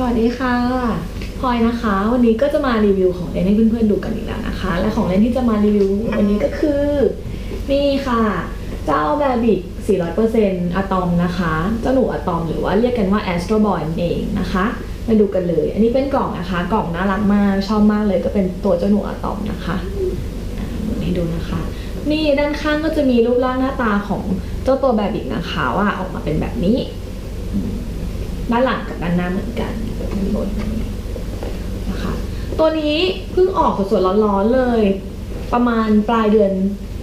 สวัสดีค่ะพลอยนะคะ วันนี้ก็จะมารีวิวของเล่นให้เพื่อนๆดูกันอีกแล้วนะคะ และของเล่นที่จะมารีวิววันนี้ก็คือ นี่ค่ะ เจ้าแบบิก400%อะตอมนะคะ เจ้าหนูอะตอมหรือว่าเรียกกันว่า Astro Boy นั่นเองนะคะมาดูกันเลย อันนี้เป็นกล่องนะคะ กล่องน่ารักมาก ชอบมากเลยก็เป็นตัวเจ้าหนูอะตอมนะคะอ่าหมุนให้ดูนะคะ นี่ด้านข้างก็จะมีรูปร่างหน้าตาของเจ้าตัวแบบิกนะคะว่าออกมาเป็นแบบนี้ ด้านหลังกับด้านหน้าเหมือนกันด้านบนนะคะตัวนี้เพิ่งออกสดๆร้อนๆเลย ประมาณปลายเดือน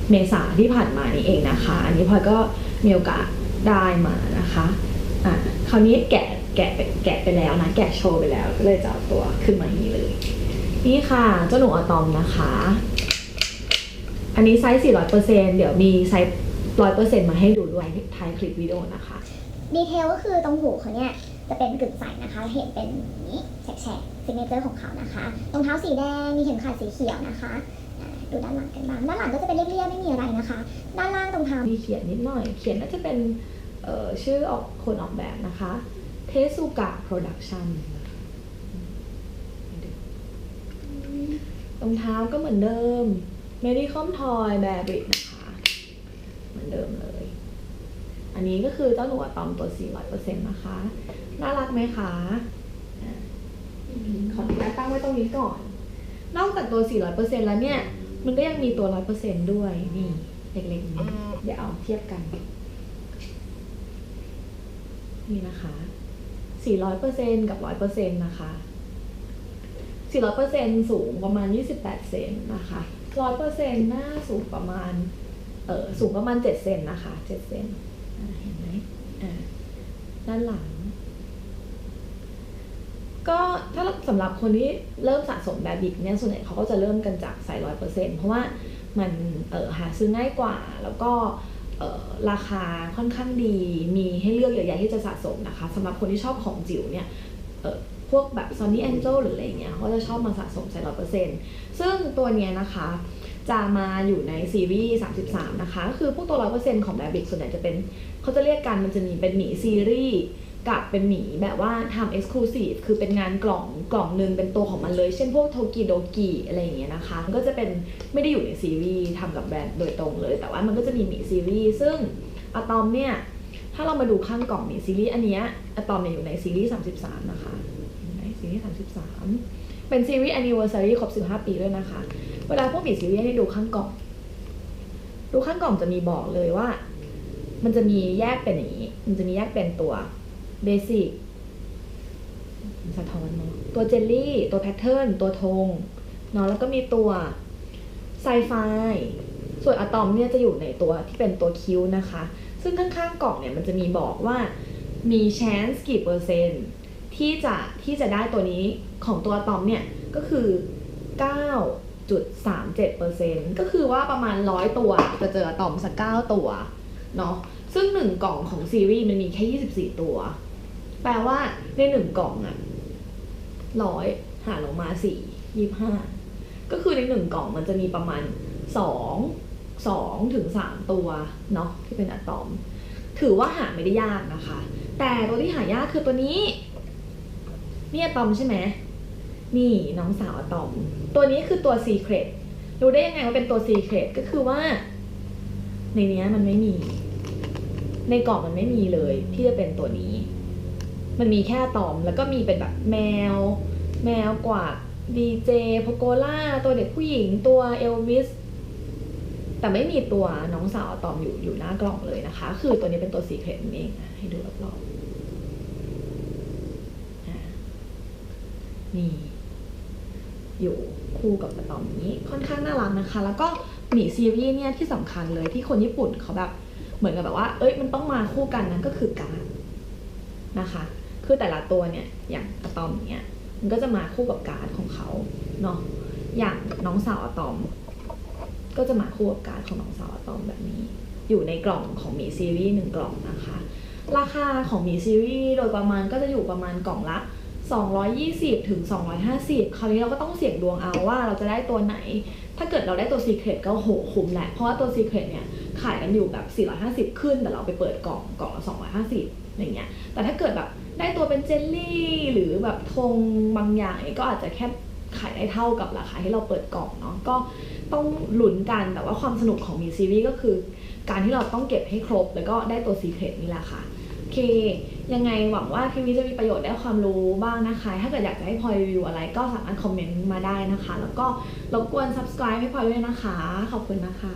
เมษาที่ผ่านมานี่เองนะคะ อันนี้พลอยก็มีโอกาสได้มานะคะอะคราวนี้แกะแกะแกะไปแล้วนะ แกะโชว์ไปแล้วก็เลยจะเอาตัวขึ้นมาอย่างนี้เลย นี่ค่ะเจ้าหนูอะตอมนะคะ อันนี้ไซส์ 400%เดี๋ยวมีไซส์ 100%มาให้ดูด้วยท้ายคลิปวิดีโอนะคะ ดีเทลก็คือตรงหูเขาเนี่ย จะเป็นกึ่งใสนะคะ เห็นเป็นนี้แฉกๆซิกเนเจอร์ของเขานะคะรองเท้าสีแดงมีเข็มขัดสีเขียวนะคะดูด้านหลังกันบ้างด้านหลังก็จะเป็นเรียบๆไม่มีอะไรนะคะ ด้านล่างตรงเท้ามีเขียนนิดหน่อย เขียนน่าจะเป็นชื่อออกคนออกแบบนะคะเทสุกะโปรดักชั่นรองเท้าก็เหมือนเดิมเมดิคอมทอยแบบิกนะคะ เหมือนเดิมเลย อันนี้ก็คือเจ้าหนูอะตอมตัว 400%นะคะ น่ารักไหมคะอะขออนุญาตตั้งไว้ตรงนี้ก่อน นอกจากตัว 400%แล้วเนี่ย มันก็ยังมีตัว 100%ด้วย นี่เล็กๆนี้เดี๋ยวเอาเทียบกัน นี่นะคะ 400%กับ 100%นะคะ 400%สูงประมาณ 28 เซนนะคะ 100%หน้าสูงประมาณ เออสูงประมาณ 7 เซนนะคะ 7 เซนอ่า เห็นไหมอ่าด้านหลัง ก็ถ้าสำหรับคนที่เริ่มสะสมแบบบิกเนี่ยส่วนใหญ่เขาก็จะเริ่มกันจากไซส์ร้อยเปอร์เซ็นเพราะว่ามันเออหาซื้อง่ายกว่า แล้วก็เออราคาค่อนข้างดี มีให้เลือกเยอะแยะที่จะสะสมนะคะสำหรับคนที่ชอบของจิ๋วเนี่ยเออพวกแบบ Sony Angel หรืออะไรเงี้ยเขาจะชอบมาสะสมไซส์ร้อยเปอร์เซ็นซึ่งตัวเนี้ยนะคะ จะมาอยู่ในซีรีส์ 33 นะคะ ก็คือพวกตัว 100%ของแบบิกส่วนใหญ่จะเป็นเขาจะเรียกกันมันจะมีเป็นหมีซีรีส์กับเป็นหมีแบบว่าทำเอ็กซ์คลูซีฟคือเป็นงานกล่องกล่องหนึ่งเป็นตัวของมันเลย เช่นพวกโทกิโดกิอะไรอย่างเงี้ยนะคะ ก็จะเป็นไม่ได้อยู่ในซีรีส์ทำกับแบรนด์โดยตรงเลย แต่ว่ามันก็จะมีหมีซีรีส์ซึ่งอะตอมเนี่ย ถ้าเรามาดูข้างกล่องหมีซีรีส์อันเนี้ยอะตอมเนี่ยอยู่ในซีรีส์ 33 นะคะเห็นซีรีส์ 33 เป็นซีรีส์ anniversary ครบ 15 ปีด้วยนะคะ เวลาพวกมีซีรีส์ให้ดูข้างกล่อง ดูข้างกล่องจะมีบอกเลยว่า มันจะมีแยกเป็นอย่างนี้ มันจะมีแยกเป็นตัวเบสิกสะท้อนเนาะ ตัวเจลลี่ ตัวแพทเทิร์น ตัวธงเนาะ แล้วก็มีตัวไซไฟ ส่วนอะตอมเนี่ยจะอยู่ในตัวที่เป็นตัวคิวนะคะ ซึ่งข้างๆกล่องเนี่ยมันจะมีบอกว่ามีแชนส์กี่เปอร์เซ็นต์ ที่จะที่จะได้ตัวนี้ของตัวอะตอมเนี่ยก็คือ 9.37%ก็คือว่าประมาณ 100 ตัวจะเจออะตอมสัก 9 ตัวเนาะซึ่ง 1 กล่องของซีรีส์มันมีแค่ 24 ตัว แปลว่าใน 1 กล่องอะร้อยหารลงมา 4 25 ก็คือใน 1 กล่องมันจะมีประมาณ 2 2ถึง3ตัวเนาะที่เป็นอะตอม ถือว่าหาไม่ได้ยากนะคะ แต่ตัวที่หายากคือตัวนี้ นี่อะตอมใช่ไหมนี่น้องสาวอะตอม ตัวนี้คือตัว Secret รู้ได้ยังไงว่าเป็นตัว Secret ก็คือว่า ในเนี้ยมันไม่มี ในกล่องมันไม่มีเลย ที่จะเป็นตัวนี้ มันมีแค่ตอมแล้วก็มีเป็นแบบแมว แมวกวาดดีเจโพโกล่าตัวเด็กผู้หญิงตัวเอลวิสแต่ไม่มีตัวน้องสาวอะตอมอยู่อยู่หน้ากล่องเลยนะคะ คือตัวนี้เป็นตัว Secret นั่เองให้ดูรอบๆอะ นี่ อยู่คู่กับอะตอมนี้ค่อนข้างน่ารักนะคะ แล้วก็หมีซีรีส์เนี่ยที่สำคัญเลยที่คนญี่ปุ่นเขาแบบ เหมือนกับแบบว่า เอ้ยมันต้องมาคู่กันนั่นก็คือการ์ดนะคะ คือแต่ละตัวเนี่ยอย่างอะตอมเนี่ยมันก็จะมาคู่กับการ์ดของเขาเนาะอย่างน้องสาวอะตอม ก็จะมาคู่กับการ์ดของน้องสาวอะตอมแบบนี้ อยู่ในกล่องของหมีซีรีส์หนึ่งกล่องนะคะ ราคาของหมีซีรีส์โดยประมาณก็จะอยู่ประมาณกล่องละ 220ถึง250 คราวนี้เราก็ต้องเสี่ยงดวงเอาว่าเราจะได้ตัวไหน ถ้าเกิดเราได้ตัว Secret ก็โหคุ้มแหละ เพราะว่าตัว Secret เนี่ยขายกันอยู่แบบ 450 ขึ้น แต่เราไปเปิดกล่องกล่องละ250อย่างเงี้ย แต่ถ้าเกิดแบบได้ตัวเป็นเจลลี่ หรือแบบธงบางอย่างก็อาจจะแค่ขายได้เท่ากับราคาที่เราเปิดกล่องเนาะ ก็ต้องหลุนกันแต่ว่าความสนุกของมีซีรีส์ก็คือ การที่เราต้องเก็บให้ครบ แล้วก็ได้ตัวซีเครตนี่แหละค่ะ เค ยังไงหวังว่าคลิปนี้จะมีประโยชน์ได้ความรู้บ้างนะคะ ถ้าเกิดอยากจะให้พลอยรีวิวอะไรก็สามารถคอมเมนต์มาได้นะคะ แล้วก็รบกวน subscribe ให้พลอยด้วยนะคะ ขอบคุณนะคะ